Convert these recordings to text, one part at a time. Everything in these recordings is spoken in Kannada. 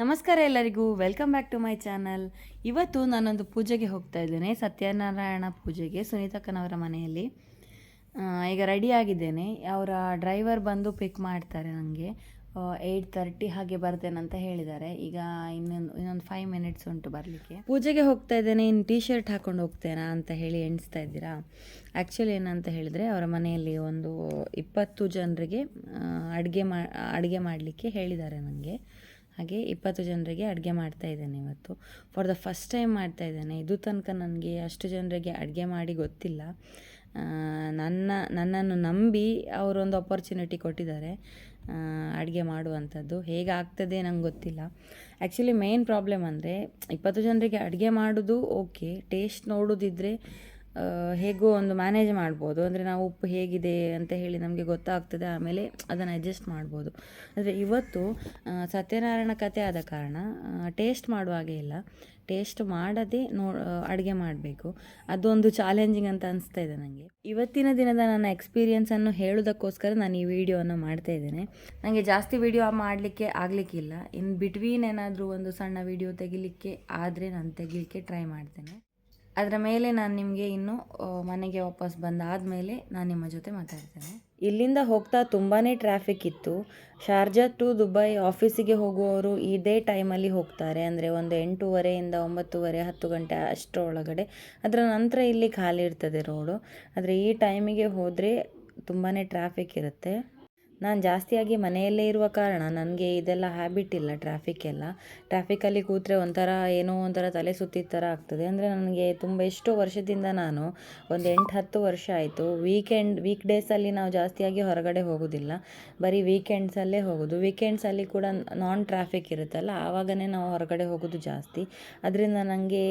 ನಮಸ್ಕಾರ ಎಲ್ಲರಿಗೂ. Welcome back to my channel ಇವತ್ತು ನಾನೊಂದು ಪೂಜೆಗೆ ಹೋಗ್ತಾ ಇದ್ದೇನೆ. ಸತ್ಯನಾರಾಯಣ ಪೂಜೆಗೆ ಸುನೀತಕ್ಕನವರ ಮನೆಯಲ್ಲಿ. ಈಗ ರೆಡಿ ಆಗಿದ್ದೇನೆ. ಅವರ ಡ್ರೈವರ್ ಬಂದು ಪಿಕ್ ಮಾಡ್ತಾರೆ ನನಗೆ ಏಯ್ಟ್ ತರ್ಟಿ ಹಾಗೆ ಬರ್ತೇನೆ ಅಂತ ಹೇಳಿದ್ದಾರೆ. ಈಗ ಇನ್ನೊಂದು ಇನ್ನೊಂದು ಫೈವ್ ಮಿನಿಟ್ಸ್ ಉಂಟು ಬರಲಿಕ್ಕೆ. ಪೂಜೆಗೆ ಹೋಗ್ತಾ ಇದ್ದೇನೆ. ಇನ್ನು ಟೀ ಶರ್ಟ್ ಹಾಕೊಂಡು ಹೋಗ್ತೇನಾ ಅಂತ ಹೇಳಿ ಎಣಿಸ್ತಾ ಇದ್ದೀರಾ? ಆ್ಯಕ್ಚುಲಿ ಏನಂತ ಹೇಳಿದರೆ ಅವರ ಮನೆಯಲ್ಲಿ ಒಂದು ಇಪ್ಪತ್ತು ಜನರಿಗೆ ಅಡುಗೆ ಮಾ, ಅಡುಗೆ ಮಾಡಲಿಕ್ಕೆ ಹೇಳಿದ್ದಾರೆ ನನಗೆ ಹಾಗೆ ಇಪ್ಪತ್ತು ಜನರಿಗೆ ಅಡುಗೆ ಮಾಡ್ತಾ ಇದ್ದೇನೆ ಇವತ್ತು. ಫಾರ್ ದ ಫಸ್ಟ್ ಟೈಮ್ ಮಾಡ್ತಾ ಇದ್ದೇನೆ. ಇದು ತನಕ ನನಗೆ ಅಷ್ಟು ಜನರಿಗೆ ಅಡುಗೆ ಮಾಡಿ ಗೊತ್ತಿಲ್ಲ. ನನ್ನ ನನ್ನನ್ನು ನಂಬಿ ಅವರೊಂದು ಅಪರ್ಚುನಿಟಿ ಕೊಟ್ಟಿದ್ದಾರೆ. ಅಡುಗೆ ಮಾಡುವಂಥದ್ದು. ಹೇಗೆ ಆಗ್ತದೆ ನಂಗೆ ಗೊತ್ತಿಲ್ಲ. ಆ್ಯಕ್ಚುಲಿ ಮೇನ್ ಪ್ರಾಬ್ಲಮ್ ಅಂದರೆ ಇಪ್ಪತ್ತು ಜನರಿಗೆ ಅಡುಗೆ ಮಾಡೋದು ಓಕೆ ಟೇಸ್ಟ್ ನೋಡೋದಿದ್ರೆ ಆ, ಹೇಗೋ ಒಂದು ಮ್ಯಾನೇಜ್ ಮಾಡ್ಬೋದು. ಅಂದರೆ ನಾವು ಉಪ್ಪು ಹೇಗಿದೆ ಅಂತ ಹೇಳಿ ನಮಗೆ ಗೊತ್ತಾಗ್ತದೆ. ಆಮೇಲೆ ಅದನ್ನು ಅಡ್ಜಸ್ಟ್ ಮಾಡ್ಬೋದು. ಅಂದರೆ ಇವತ್ತು ಸತ್ಯನಾರಾಯಣ ಕಥೆ ಆದ ಕಾರಣ ಟೇಸ್ಟ್ ಮಾಡುವಾಗೆ ಇಲ್ಲ. ಟೇಸ್ಟ್ ಮಾಡದೆ ನೋ ಅಡುಗೆ ಮಾಡಬೇಕು. ಅದೊಂದು ಚಾಲೆಂಜಿಂಗ್ ಅಂತ ಅನಿಸ್ತಾ ಇದೆ ನನಗೆ ಇವತ್ತಿನ ದಿನದ ನನ್ನ ಎಕ್ಸ್ಪೀರಿಯನ್ಸನ್ನು ಹೇಳೋದಕ್ಕೋಸ್ಕರ ನಾನು ಈ ವಿಡಿಯೋವನ್ನು ಮಾಡ್ತಾ ಇದ್ದೇನೆ. ನನಗೆ ಜಾಸ್ತಿ ವಿಡಿಯೋ ಮಾಡಲಿಕ್ಕೆ ಆಗಲಿಕ್ಕಿಲ್ಲ. ಇನ್ ಬಿಟ್ವೀನ್ ಏನಾದರೂ ಒಂದು ಸಣ್ಣ ವಿಡಿಯೋ ತೆಗಿಲಿಕ್ಕೆ ಆದರೆ ನಾನು ತೆಗಿಲಿಕ್ಕೆ ಟ್ರೈ ಮಾಡ್ತೇನೆ. ಅದರ ಮೇಲೆ ನಾನು ನಿಮಗೆ ಇನ್ನು ಮನೆಗೆ ವಾಪಸ್ ಬಂದಾದಮೇಲೆ ನಾನು ನಿಮ್ಮ ಜೊತೆ ಮಾತಾಡ್ತೇನೆ. ಇಲ್ಲಿಂದ ಹೋಗ್ತಾ ತುಂಬಾ ಟ್ರಾಫಿಕ್ ಇತ್ತು. ಶಾರ್ಜಾ ಟು ದುಬೈ ಆಫೀಸಿಗೆ ಹೋಗುವವರು ಇದೇ ಟೈಮಲ್ಲಿ ಹೋಗ್ತಾರೆ. ಅಂದರೆ ಒಂದು ಎಂಟೂವರೆಯಿಂದ ಒಂಬತ್ತುವರೆ, ಹತ್ತು ಗಂಟೆ ಅಷ್ಟರೊಳಗಡೆ. ಅದರ ನಂತರ ಇಲ್ಲಿ ಖಾಲಿ ಇರ್ತದೆ ರೋಡು ಆದರೆ ಈ ಟೈಮಿಗೆ ಹೋದರೆ ತುಂಬಾ ಟ್ರಾಫಿಕ್ ಇರುತ್ತೆ. ನಾನು ಜಾಸ್ತಿಯಾಗಿ ಮನೆಯಲ್ಲೇ ಇರುವ ಕಾರಣ ನನಗೆ ಇದೆಲ್ಲ ಹ್ಯಾಬಿಟ್ ಇಲ್ಲ ಟ್ರಾಫಿಕ್ ಎಲ್ಲ. ಟ್ರಾಫಿಕಲ್ಲಿ ಕೂತ್ರೆ ಒಂಥರ ಏನೋ ಒಂಥರ ತಲೆ ಸುತ್ತಿದ ಥರ ಆಗ್ತದೆ. ಅಂದರೆ ನನಗೆ ತುಂಬ ಎಷ್ಟೋ ವರ್ಷದಿಂದ ನಾನು ಒಂದು ಎಂಟು ಹತ್ತು ವರ್ಷ ಆಯಿತು. ವೀಕೆಂಡ್ ವೀಕ್ ಡೇಸಲ್ಲಿ ನಾವು ಜಾಸ್ತಿಯಾಗಿ ಹೊರಗಡೆ ಹೋಗೋದಿಲ್ಲ. ಬರೀ ವೀಕೆಂಡ್ಸಲ್ಲೇ ಹೋಗೋದು. ವೀಕೆಂಡ್ಸಲ್ಲಿ ಕೂಡ ನಾನ್ ಟ್ರಾಫಿಕ್ ಇರುತ್ತಲ್ಲ, ಆವಾಗನೇ ನಾವು ಹೊರಗಡೆ ಹೋಗೋದು ಜಾಸ್ತಿ. ಅದರಿಂದ ನನಗೆ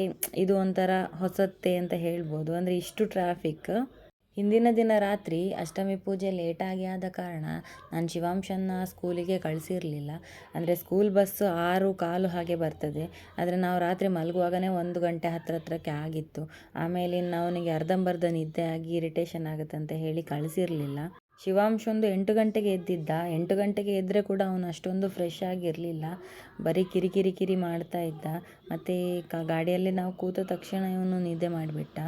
ಇದು ಒಂಥರ ಹೊಸತ್ತೆ ಅಂತ ಹೇಳ್ಬೋದು. ಅಂದರೆ ಇಷ್ಟು ಟ್ರಾಫಿಕ್ ಹಿಂದಿನ ದಿನ ರಾತ್ರಿ ಅಷ್ಟಮಿ ಪೂಜೆ ಲೇಟಾಗಿ ಆದ ಕಾರಣ ನಾನು ಶಿವಾಂಶನ ಸ್ಕೂಲಿಗೆ ಕಳಿಸಿರಲಿಲ್ಲ. ಅಂದರೆ ಸ್ಕೂಲ್ ಬಸ್ಸು ಆರು ಕಾಲು ಹಾಗೆ ಬರ್ತದೆ. ಆದರೆ ನಾವು ರಾತ್ರಿ ಮಲಗುವಾಗನೇ ಒಂದು ಗಂಟೆ ಹತ್ತಿರ ಹತ್ರಕ್ಕೆ ಆಗಿತ್ತು. ಆಮೇಲೆ ಇನ್ನು ಅವನಿಗೆ ಅರ್ಧಂಬರ್ಧ ನಿದ್ದೆ ಆಗಿ ಇರಿಟೇಷನ್ ಆಗುತ್ತೆ ಅಂತ ಹೇಳಿ ಕಳಿಸಿರಲಿಲ್ಲ. ಶಿವಾಂಶೊಂದು ಎಂಟು ಗಂಟೆಗೆ ಎದ್ದಿದ್ದ. ಎಂಟು ಗಂಟೆಗೆ ಎದ್ದರೆ ಕೂಡ ಅವನು ಅಷ್ಟೊಂದು ಫ್ರೆಶ್ ಆಗಿರಲಿಲ್ಲ. ಬರೀ ಕಿರಿ ಕಿರಿ ಕಿರಿ ಮಾಡ್ತಾ ಇದ್ದ. ಮತ್ತು ಕ ಗಾಡಿಯಲ್ಲಿ ನಾವು ಕೂತ ತಕ್ಷಣ ಇವನು ನಿದ್ದೆ ಮಾಡಿಬಿಟ್ಟ.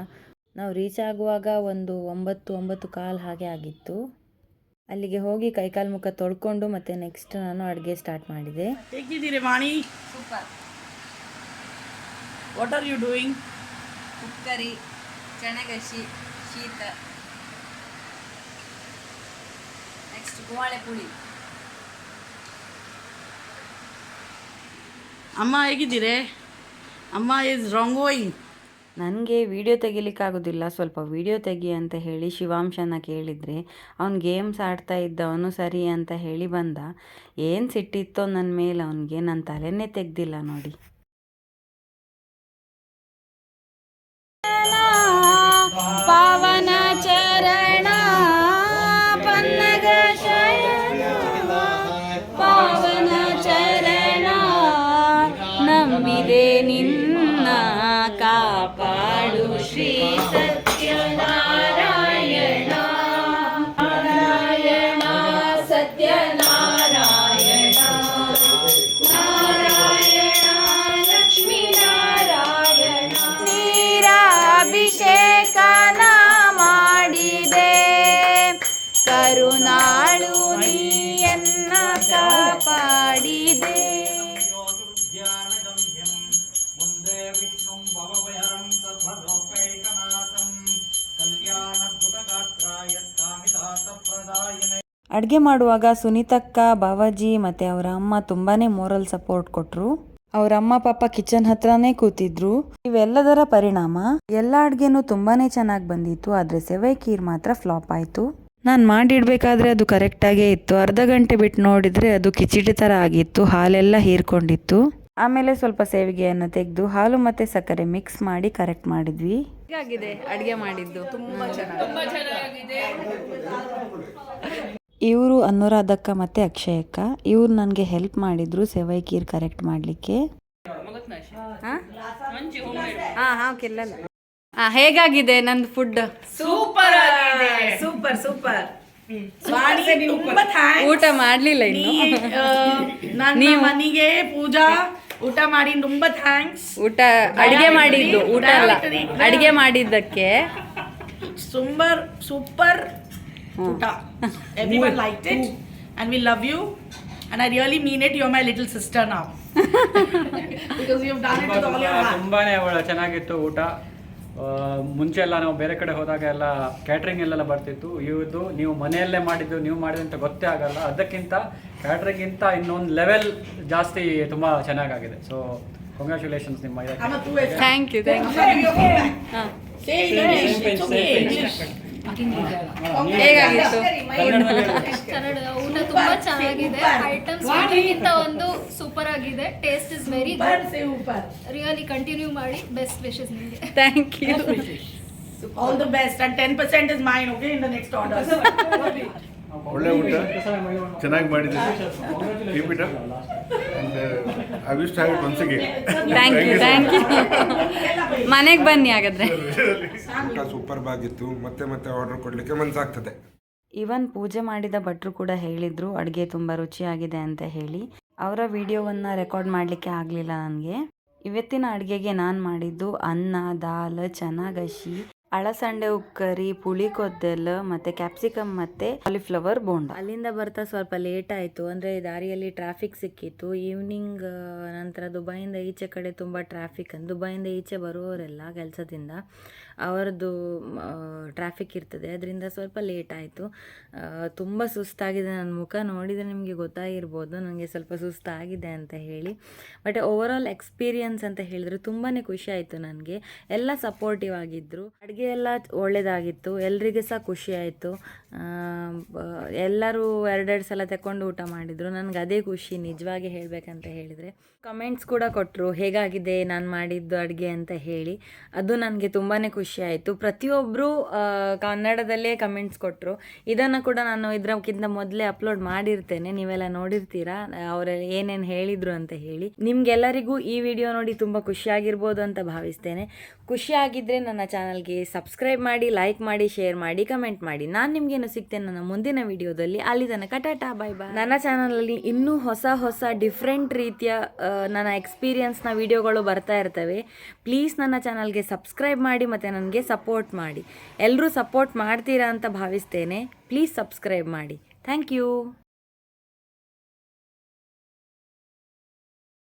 ನಾವು ರೀಚ್ ಆಗುವಾಗ ಒಂದು ಒಂಬತ್ತು ಒಂಬತ್ತು ಕಾಲು ಹಾಗೆ ಆಗಿತ್ತು. ಅಲ್ಲಿಗೆ ಹೋಗಿ ಕೈಕಾಲು ಮುಖ ತೊಳ್ಕೊಂಡು ಮತ್ತೆ ನೆಕ್ಸ್ಟ್ ನಾನು ಅಡುಗೆ ಸ್ಟಾರ್ಟ್ ಮಾಡಿದೆ. ಹೇಗಿದ್ದೀರಿ Vani? Super. What are you doing cookery ಚಣಗಸಿ ಶೀತ. ನೆಕ್ಸ್ಟ್ ಗುವಾಳೆ ಪುಳಿ ಅಮ್ಮ ಹೇಗಿದ್ದೀರಿ? ಅಮ್ಮ ಇಸ್ ಗೋಯಿಂಗ್ ನನಗೆ ವಿಡಿಯೋ ತೆಗಿಲಿಕ್ಕಾಗೋದಿಲ್ಲ. ಸ್ವಲ್ಪ ವಿಡಿಯೋ ತೆಗಿ ಅಂತ ಹೇಳಿ ಶಿವಾಂಶನ ಕೇಳಿದರೆ, ಅವ್ನು ಗೇಮ್ಸ್ ಆಡ್ತಾ ಇದ್ದವನು ಸರಿ ಅಂತ ಹೇಳಿ ಬಂದ. ಏನು ಸಿಟ್ಟಿತ್ತೋ ನನ್ನ ಮೇಲೆ ಅವನಿಗೆ ನನ್ನ ತಲೆನೇ ತೆಗ್ದಿಲ್ಲ ನೋಡಿ. ಪಾವನ ಚರಣ ಕರುನಾಳು ನೀಯನ್ನ ಕಾಪಾಡಿದೆ? ಮುಂದೆ ವಿಷ್ಣು ಭವಭಯರಂ ಸರ್ವಲೋಕೈಕನಾಥಂ ಕಲ್ಯಾಣದ್ಭುತಗಾತ್ರಾಯ ಕಾಮಿತಾತಪ್ರದಾಯನೆ ಅಡುಗೆ ಮಾಡುವಾಗ ಸುನೀತಕ್ಕ ಬಾವಾಜಿ ಮತ್ತು ಅವರ ಅಮ್ಮ ತುಂಬಾನೇ ಮೋರಲ್ ಸಪೋರ್ಟ್ ಕೊಟ್ಟರು ಅವರ ಅಮ್ಮ ಪಾಪ ಕಿಚನ್ ಹತ್ರನೇ ಕೂತಿದ್ರು. ಇವೆಲ್ಲದರ ಪರಿಣಾಮ ಎಲ್ಲ ಅಡುಗೆನೂ ತುಂಬಾನೇ ಚೆನ್ನಾಗಿ ಬಂದಿತ್ತು ಆದರೆ ಸೆವೈ ಖೀರ್ ಮಾತ್ರ ಫ್ಲಾಪ್ ಆಯಿತು. ನಾನು ಮಾಡಿಡಬೇಕಾದ್ರೆ ಅದು ಕರೆಕ್ಟಾಗೇ ಇತ್ತು. ಅರ್ಧ ಗಂಟೆ ಬಿಟ್ಟು ನೋಡಿದರೆ ಅದು ಕಿಚಿಡಿ ಥರ ಆಗಿತ್ತು. ಹಾಲೆಲ್ಲ ಹೀರ್ಕೊಂಡಿತ್ತು. ಆಮೇಲೆ ಸ್ವಲ್ಪ ಸೇವಿಗೆಯನ್ನು ತೆಗೆದು ಹಾಲು ಮತ್ತು ಸಕ್ಕರೆ ಮಿಕ್ಸ್ ಮಾಡಿ ಕರೆಕ್ಟ್ ಮಾಡಿದ್ವಿ. ಹೇಗಾಗಿದೆ? ಅಡುಗೆ ಮಾಡಿದ್ದು? ಇವರು ಅನುರಾಧಕ್ಕ ಮತ್ತು ಅಕ್ಷಯಕ್ಕ. ಇವರು ನನಗೆ ಹೆಲ್ಪ್ ಮಾಡಿದ್ರು ಸೆವೈ ಕೀರ್ ಕರೆಕ್ಟ್ ಮಾಡಲಿಕ್ಕೆ. ಹಾಂ? ಹಾಂ ಹೇಗಾಗಿದೆ ನಂದು ಫುಡ್ ಸೂಪರ್ ಆಗಿದೆ. Super super. ಊಟ ಮಾಡ್ಲಿಲ್ಲ ಇನ್ನು. ಮನೆಗೆ ಪೂಜಾ ಊಟ ಮಾಡಿ ತುಂಬಾ ಥ್ಯಾಂಕ್ಸ್ ಊಟ ಅಡಿಗೆ ಮಾಡಿದ್ದು ಊಟ ಅಲ್ಲ. ಅಡಿಗೆ ಮಾಡಿದ್ದಕ್ಕೆ. ಸೂಪರ್ ಸೂಪರ್ ಊಟ. Everyone like it and we love you and I really mean it you are my little sister ನಾವ್ ತುಂಬಾನೇ ಒಳ್ಳೆ ಚೆನ್ನಾಗಿತ್ತು ಊಟ. ಮುಂಚೆ ಎಲ್ಲ ನಾವು ಬೇರೆ ಕಡೆ ಹೋದಾಗ ಎಲ್ಲ ಕ್ಯಾಟ್ರಿಂಗ್ ಎಲ್ಲೆಲ್ಲ ಬರ್ತಿತ್ತು. ಇವತ್ತು ನೀವು ಮನೆಯಲ್ಲೇ ಮಾಡಿದ್ದು ನೀವು ಮಾಡಿದಂತ ಗೊತ್ತೇ ಆಗಲ್ಲ. ಅದಕ್ಕಿಂತ ಕ್ಯಾಟ್ರಿಂಗ್ಗಿಂತ ಇನ್ನೊಂದು ಲೆವೆಲ್ ಜಾಸ್ತಿ ತುಂಬ ಚೆನ್ನಾಗಾಗಿದೆ. ಸೊ ಕಂಗ್ರ್ಯಾಚುಲೇಷನ್ಸ್ ನಿಮ್ಮ ಥ್ಯಾಂಕ್ ಯು ಥ್ಯಾಂಕ್ ಯು ಕನ್ನಡದ ಊಟ ತುಂಬಾ ಚೆನ್ನಾಗಿದೆ ಐಟಮ್ಸ್ ಗಿಂತ ಒಂದು ಸೂಪರ್ ಆಗಿದೆ taste is very. Really continue ಮಾಡಿ ಬೆಸ್ಟ್ ವಿಶಸ್ ನಿಮಗೆ thank you all the best and 10% is mine okay in the next order ಒಳ್ಳೆ ಊಟ. ಚೆನ್ನಾಗಿ ಮಾಡಿದ್ದೀವಿ keep it up and I wish have it once again thank you thank you ಮನೆಗೆ ಬನ್ನಿ ಹಾಗಾದ್ರೆ. ಊಟ ಸೂಪರ್ ಆಗಿತ್ತು ಮತ್ತೆ ಮತ್ತೆ ಆರ್ಡರ್ ಕೊಡ್ಲಿಕ್ಕೆ ಮನ್ಸಾಗ್ತದೆ. ಇವನ್ ಪೂಜೆ ಮಾಡಿದ ಭಟ್ರು ಕೂಡ ಹೇಳಿದ್ರು ಅಡುಗೆ ತುಂಬ ರುಚಿಯಾಗಿದೆ ಅಂತ ಹೇಳಿ. ಅವರ ವಿಡಿಯೋವನ್ನು ರೆಕಾರ್ಡ್ ಮಾಡಲಿಕ್ಕೆ ಆಗಲಿಲ್ಲ ನನಗೆ. ಇವತ್ತಿನ ಅಡುಗೆಗೆ ನಾನು ಮಾಡಿದ್ದು ಅನ್ನ ದಾಲ್ ಚೆನ್ನಾಗಶಿ ಅಳಸಂಡೆ ಉಕ್ಕರಿ ಪುಳಿಕೊದ್ದೆಲ್ ಮತ್ತೆ ಕ್ಯಾಪ್ಸಿಕಮ್ ಮತ್ತೆ ಕಾಲಿಫ್ಲವರ್ ಬೋಂಡ. ಅಲ್ಲಿಂದ ಬರ್ತಾ ಸ್ವಲ್ಪ ಲೇಟ್ ಆಯ್ತು. ಅಂದರೆ ದಾರಿಯಲ್ಲಿ ಟ್ರಾಫಿಕ್ ಸಿಕ್ಕಿತ್ತು. ಈವ್ನಿಂಗ್ ನಂತರ ದುಬೈಯಿಂದ ಈಚೆ ಕಡೆ ತುಂಬ ಟ್ರಾಫಿಕ್ ದುಬೈಯಿಂದ ಈಚೆ ಬರುವವರೆಲ್ಲ ಕೆಲಸದಿಂದ ಅವರದ್ದು ಟ್ರಾಫಿಕ್ ಇರ್ತದೆ. ಅದರಿಂದ ಸ್ವಲ್ಪ ಲೇಟ್ ಆಯಿತು. ತುಂಬ ಸುಸ್ತಾಗಿದೆ ನನ್ನ ಮುಖ. ನೋಡಿದರೆ ನಿಮಗೆ ಗೊತ್ತಾಗಿರ್ಬೋದು. ನನಗೆ ಸ್ವಲ್ಪ ಸುಸ್ತಾಗಿದೆ ಅಂತ ಹೇಳಿ. ಬಟ್ ಓವರಾಲ್ ಎಕ್ಸ್ಪೀರಿಯನ್ಸ್ ಅಂತ ಹೇಳಿದ್ರೆ ತುಂಬಾ ಖುಷಿ ಆಯಿತು ನನಗೆ. ಎಲ್ಲ ಸಪೋರ್ಟಿವ್ ಆಗಿದ್ದರು ಅಡುಗೆ ಎಲ್ಲ ಒಳ್ಳೆಯದಾಗಿತ್ತು ಎಲ್ರಿಗೆ ಸಹ ಖುಷಿ ಆಯಿತು. ಎಲ್ಲರೂ ಎರಡೆರಡು ಸಲ ತಗೊಂಡು ಊಟ ಮಾಡಿದರು. ನನಗೆ ಅದೇ ಖುಷಿ, ನಿಜವಾಗಿ ಹೇಳಬೇಕಂತ ಹೇಳಿದರೆ. ಕಮೆಂಟ್ಸ್ ಕೂಡ ಕೊಟ್ಟರು ಹೇಗಾಗಿದೆ ನಾನು ಮಾಡಿದ್ದು ಅಡುಗೆ ಅಂತ ಹೇಳಿ. ಅದು ನನಗೆ ತುಂಬಾ ಖುಷಿ ಆಯಿತು. ಪ್ರತಿಯೊಬ್ಬರು ಕನ್ನಡದಲ್ಲೇ ಕಮೆಂಟ್ಸ್ ಕೊಟ್ಟರು ಇದನ್ನು ಕೂಡ ನಾನು ಇದರಕ್ಕಿಂತ ಮೊದಲೇ ಅಪ್ಲೋಡ್ ಮಾಡಿರ್ತೇನೆ. ನೀವೆಲ್ಲ ನೋಡಿರ್ತೀರಾ, ಅವರು ಏನೇನು ಹೇಳಿದರು ಅಂತ ಹೇಳಿ. ನಿಮಗೆಲ್ಲರಿಗೂ ಈ ವಿಡಿಯೋ ನೋಡಿ ತುಂಬ ಖುಷಿಯಾಗಿರ್ಬೋದು ಅಂತ ಭಾವಿಸ್ತೇನೆ. ಖುಷಿಯಾಗಿದ್ದರೆ ನನ್ನ ಚಾನಲ್ಗೆ ಸಬ್ಸ್ಕ್ರೈಬ್ ಮಾಡಿ ಲೈಕ್ ಮಾಡಿ ಶೇರ್ ಮಾಡಿ ಕಮೆಂಟ್ ಮಾಡಿ. ನಾನು ನಿಮಗೇನು ಸಿಗ್ತೇನೆ ನನ್ನ ಮುಂದಿನ ವಿಡಿಯೋದಲ್ಲಿ ಅಲ್ಲಿ ತನಕ ಟಾಟಾ ಬಾಯ್ ಬಾಯ್ ನನ್ನ ಚಾನಲಲ್ಲಿ ಇನ್ನೂ ಹೊಸ ಹೊಸ ಡಿಫ್ರೆಂಟ್ ರೀತಿಯ ನನ್ನ ಎಕ್ಸ್ಪೀರಿಯನ್ಸ್ನ ವಿಡಿಯೋಗಳು ಬರ್ತಾ ಇರ್ತವೆ. ಪ್ಲೀಸ್ ನನ್ನ ಚಾನಲ್ಗೆ ಸಬ್ಸ್ಕ್ರೈಬ್ ಮಾಡಿ ಮತ್ತು ನನಗೆ ಸಪೋರ್ಟ್ ಮಾಡಿ. ಎಲ್ಲರೂ ಸಪೋರ್ಟ್ ಮಾಡ್ತೀರಾ ಅಂತ ಭಾವಿಸ್ತೇನೆ. ಪ್ಲೀಸ್ ಸಬ್ಸ್ಕ್ರೈಬ್ ಮಾಡಿ. Thank you